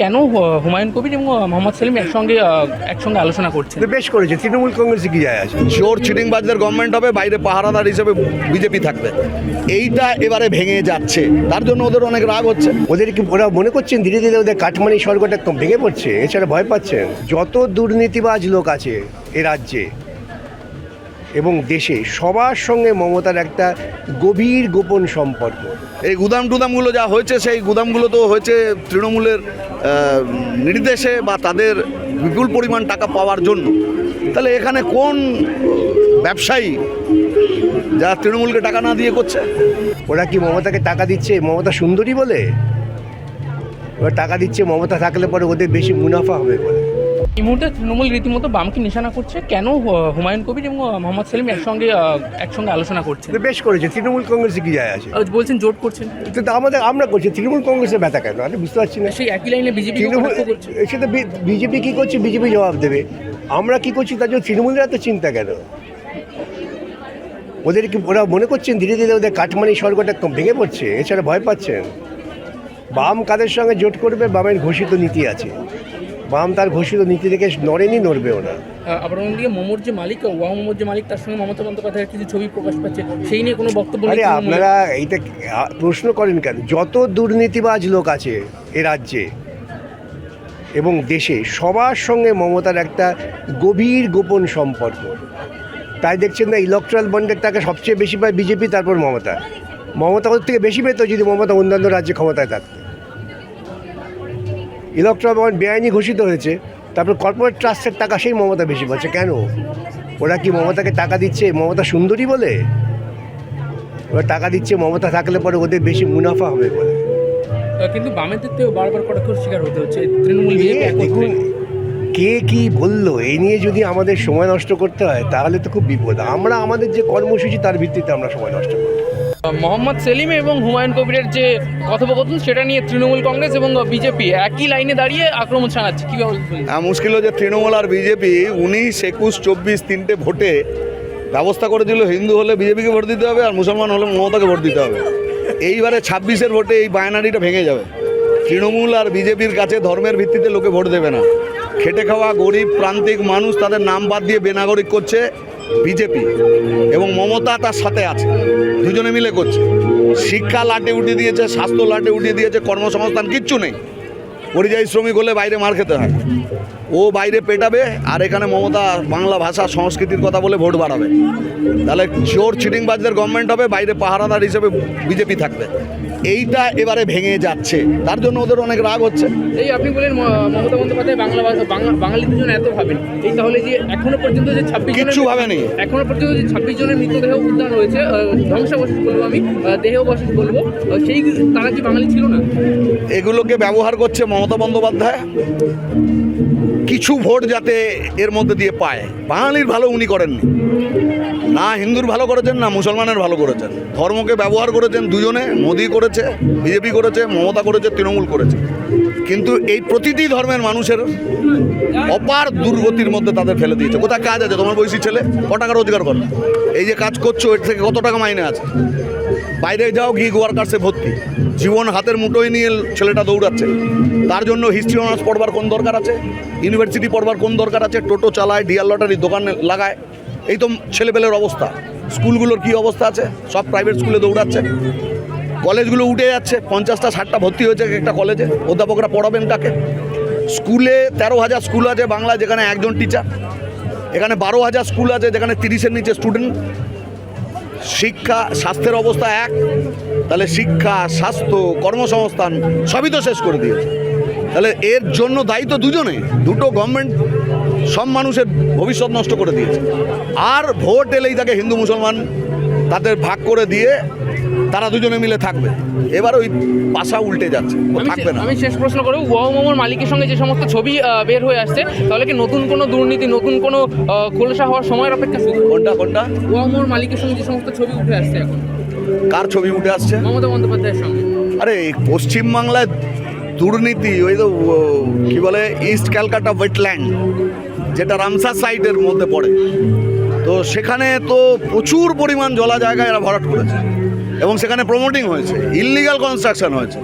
কেন হুমায়ুন কবির এবং মোহাম্মদ সেলিম একসঙ্গে একসঙ্গে আলোচনা করছে তো বেশ করেছে। তৃণমূল কংগ্রেসে কি যায় আছে চোর চিটিংবাজদের গভর্নমেন্ট হবে বাইরে পাহারাদার হিসেবে বিজেপি থাকবে। এইটা এবারে ভেঙে যাচ্ছে। তার জন্য ওদের অনেক রাগ হচ্ছে। ওদের কি ওরা মনে করছেন ধীরে ধীরে ওদের কাঠমানি স্বর্গটা ভেঙে পড়ছে? এছাড়া ভয় পাচ্ছেন? যত দুর্নীতিবাজ লোক আছে এ রাজ্যে এবং দেশে সবার সঙ্গে মমতার একটা গভীর গোপন সম্পর্ক। এই গুদাম টুদামগুলো যা হয়েছে সেই গুদামগুলো তো হয়েছে তৃণমূলের নির্দেশে বা তাদের বিপুল পরিমাণ টাকা পাওয়ার জন্য। তাহলে এখানে কোন ব্যবসায়ী যা তৃণমূলকে টাকা না দিয়ে করছে? ওরা কি মমতাকে টাকা দিচ্ছে? মমতা সুন্দরী বলে? ওরা টাকা দিচ্ছে মমতা থাকলে পরে ওদের বেশি মুনাফা হবে বলে। এই মুহূর্তে তৃণমূল রীতিমতো বামকে নিশানা করছে। কেন হুমায়ুন কবির এবং মোহাম্মদ সেলিম একসঙ্গে একসঙ্গে আলোচনা করছে বেশ করেছে। তৃণমূল কংগ্রেসে কি যায় আছে? বলছেন জোট করছেন। তো আমাদের আমরা করছি। তৃণমূল কংগ্রেসের ব্যথা কেন? আমি বুঝতে পারছি না। সেই একই লাইনে বিজেপি তৃণমূল করছে? সেটা বিজেপি কি করছে? বিজেপি জবাব দেবে। আমরা কি করছি? তার জন্য তৃণমূলের এত চিন্তা কেন? ওদের কি ওরা মনে করছেন ধীরে ধীরে ওদের কাঠমানি স্বর্গটা ভেঙে পড়ছে? এছাড়া ভয় পাচ্ছেন? বাম কাদের সঙ্গে জোট করবে বামের ঘোষিত নীতি আছে। বাম তার ঘোষিত নীতি থেকে নড়েনি নড়বেও না। আবার অন্যদিকে মোমোর যে মালিক ওয়া মোমোর যে মালিক তার সঙ্গে মমতা বন্দ্যোপাধ্যায়ের কিছু ছবি প্রকাশ পাচ্ছে সেই নিয়ে কোনো বক্তব্য আরে আপনারা এইটা প্রশ্ন করেন কেন? যত দুর্নীতিবাজ লোক আছে এ রাজ্যে এবং দেশে সবার সঙ্গে মমতার একটা গভীর গোপন সম্পর্ক। তাই দেখছেন না ইলেকট্রাল বন্ডের টাকা সবচেয়ে বেশি পায় বিজেপি তারপর মমতা। মমতা ওর থেকে বেশি পেত যদি মমতা অন্যান্য রাজ্যে ক্ষমতায় থাকতো। ইলেকট্রাল বন্ড বেআইনি ঘোষিত হয়েছে তারপর কর্পোরেট ট্রাস্টের টাকা সেই মমতা বেশি পাচ্ছে কেন? ওরা কি মমতাকে টাকা দিচ্ছে মমতা সুন্দরী বলে? ওরা টাকা দিচ্ছে মমতা থাকলে পরে ওদের বেশি মুনাফা হবে বলে। কিন্তু বামেদের তো বারবার কটাক্ষর শিকার হতে হচ্ছে তৃণমূল কে বিজেপি দেখুন কে কি বলল এই নিয়ে যদি আমাদের সময় নষ্ট করতে হয় তাহলে তো খুব বিপদ। আমরা আমাদের যে কর্মসূচি তার ভিত্তিতে আমরা সময় নষ্ট করি মোহাম্মদ সেলিম এবং হুমায়ুন কবিরের যে কথোপকথন, সেটা নিয়ে তৃণমূল কংগ্রেস এবং বিজেপি একই লাইনে দাঁড়িয়ে আক্রমণ কীভাবে বলবেন? হ্যাঁ মুশকিল হচ্ছে তৃণমূল আর বিজেপি উনিশ, একুশ, চব্বিশ তিনটে ভোটে ব্যবস্থা করেছিল। হিন্দু হলে বিজেপিকে ভোট দিতে হবে আর মুসলমান হলে মমতাকে ভোট দিতে হবে। এইবারে ছাব্বিশের ভোটে এই বায়নারিটা ভেঙে যাবে। তৃণমূল আর বিজেপির কাছে ধর্মের ভিত্তিতে লোকে ভোট দেবে না। খেটে খাওয়া গরিব, প্রান্তিক মানুষ তাদের নাম বাদ দিয়ে বেনাগরিক করছে। বিজেপি এবং মমতা তার সাথে আছে। দুজনে মিলে করছে। শিক্ষা লাটে উঠিয়ে দিয়েছে, স্বাস্থ্য লাটে উঠিয়ে দিয়েছে, কর্মসংস্থান, কিচ্ছু নেই। পরিযায়ী শ্রমিক হলে বাইরে মার খেতে হয়। ও বাইরে পেটাবে আর এখানে মমতা বাংলা ভাষা সংস্কৃতির কথা বলে ভোট বাড়াবে। তাহলে চোর চিটিংবাজদের গভর্নমেন্ট হবে, বাইরে পাহারাদার হিসেবে বিজেপি থাকবে। এইটা এবারে ভেঙে যাচ্ছে। তার জন্য ওদের অনেক রাগ হচ্ছে। এই আপনি বলেন মমতা বন্দ্যোপাধ্যায় বাংলা ভাষা বাংলা বাঙালিদের জন্য এত ভাবেন এই তাহলে যে এখনও পর্যন্ত যে ছাব্বিশ কিচ্ছু ভাবেনি। এখনও পর্যন্ত যে ছাব্বিশ জনের মৃতদেহ উদ্ধার হয়েছে ধ্বংসাবশেষ বলব আমি দেহাবশেষ বলব সেই তারা কি বাঙালি ছিল না? এগুলোকে ব্যবহার করছে মমতা বন্দ্যোপাধ্যায়। কিছু ভোট যাতে এর মধ্যে দিয়ে পায়। বাঙালির ভালো উনি করেননি। না হিন্দুর ভালো করেছেন, না মুসলমানের ভালো করেছেন। ধর্মকে ব্যবহার করেছেন দুজনে, মোদি করেছে, বিজেপি করেছে, মমতা করেছে, তৃণমূল করেছে। কিন্তু এই প্রতিটি ধর্মের মানুষের অপার দুর্গতির মধ্যে তাদের ফেলে দিয়েছে। কোথায় কাজ আছে? তোমার বয়সী ছেলে? ক টাকা রোজগার করে? এই যে কাজ করছ, এর থেকে কত টাকা মাইনে আছে? বাইরে যাও গিগ ওয়ার্কার্সে ভর্তি। জীবন হাতের মুঠোয় নিয়ে ছেলেটা দৌড়াচ্ছে। তার জন্য হিস্ট্রি অনার্স পড়বার কোন দরকার আছে? ইউনিভার্সিটি পড়বার কোন দরকার আছে? টোটো চালায় ডিয়ার লটারি দোকান লাগায়। এই তো ছেলেপেলের অবস্থা। স্কুলগুলোর কি অবস্থা আছে? সব প্রাইভেট স্কুলে দৌড়াচ্ছে। কলেজগুলো উঠে যাচ্ছে। পঞ্চাশটা, ষাটটা ভর্তি হয়েছে একটা কলেজে। অধ্যাপকরা পড়াবেন কাকে? স্কুলে তেরো হাজার স্কুল আছে বাংলায়, যেখানে একজন টিচার এখানে বারো হাজার স্কুল আছে, যেখানে তিরিশের নিচে স্টুডেন্ট শিক্ষা, স্বাস্থ্যের অবস্থা এক, তাহলে শিক্ষা, স্বাস্থ্য, কর্মসংস্থান সবই তো শেষ করে দিয়েছে। তাহলে এর জন্য দায়ী তো দুজনে দুটো গভর্নমেন্ট সব মানুষের ভবিষ্যৎ নষ্ট করে দিয়েছে। আর ভোট এলেই তাকে হিন্দু, মুসলমান তাদের ভাগ করে দিয়ে তারা দুজনে মিলে থাকবে। এবার ওই পাশা উল্টে যাচ্ছে থাকবে না। আমি শেষ প্রশ্ন করব ওয়াও মোমোর মালিকের সঙ্গে যে সমস্ত ছবি বের হয়ে আসছে তাহলে কি নতুন কোনো দুর্নীতি নতুন কোনো খোলসা হওয়ার সময়ের অপেক্ষা শুধু? কোনটা কোনটা? ওয়াও মোমোর মালিকের সঙ্গে যে সমস্ত ছবি উঠে আসছে এখন। কার ছবি উঠে আসছে? মমতা বন্দ্যোপাধ্যায়ের সঙ্গে। আরে পশ্চিমবাংলায় দুর্নীতি ওই তো কী বলে ইস্ট ক্যালকাটা ওয়েটল্যান্ড যেটা রামসার সাইডের মধ্যে পড়ে। তো সেখানে তো প্রচুর পরিমাণ জলা জায়গায় এরা ভরাট করেছে। এবং সেখানে প্রমোটিং হয়েছে ইললিগাল কনস্ট্রাকশন হয়েছে।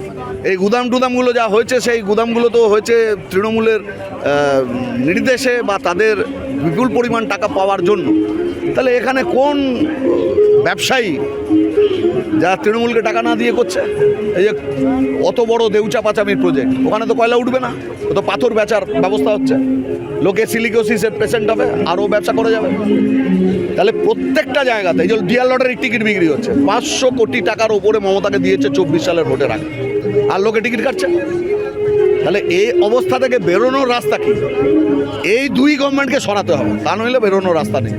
এই গুদাম টুদামগুলো যা হয়েছে, সেই গুদামগুলো তো হয়েছে তৃণমূলের নির্দেশে বা তাদের বিপুল পরিমাণ টাকা পাওয়ার জন্য। তাহলে এখানে কোন ব্যবসায়ী যারা তৃণমূলকে টাকা না দিয়ে করছে, এই যে অত বড় দেউচা পাচামির প্রজেক্ট ওখানে তো কয়লা উঠবে না, ও তো পাথর বেচার ব্যবস্থা হচ্ছে। লোকে সিলিকোসিসের পেশেন্ট হবে, আরও ব্যবসা করে যাবে। তাহলে প্রত্যেকটা জায়গাতে, এই যে ডিয়ার লটারির টিকিট বিক্রি হচ্ছে, পাঁচশো কোটি টাকার ওপরে মমতাকে দিয়েছে চব্বিশ সালের ভোটের আগে আর লোকে টিকিট কাটছে। তাহলে এই অবস্থা থেকে বেরোনোর রাস্তা কি? এই দুই গভর্নমেন্টকে সরাতে হবে, তা নইলে বেরোনোর রাস্তা নেই।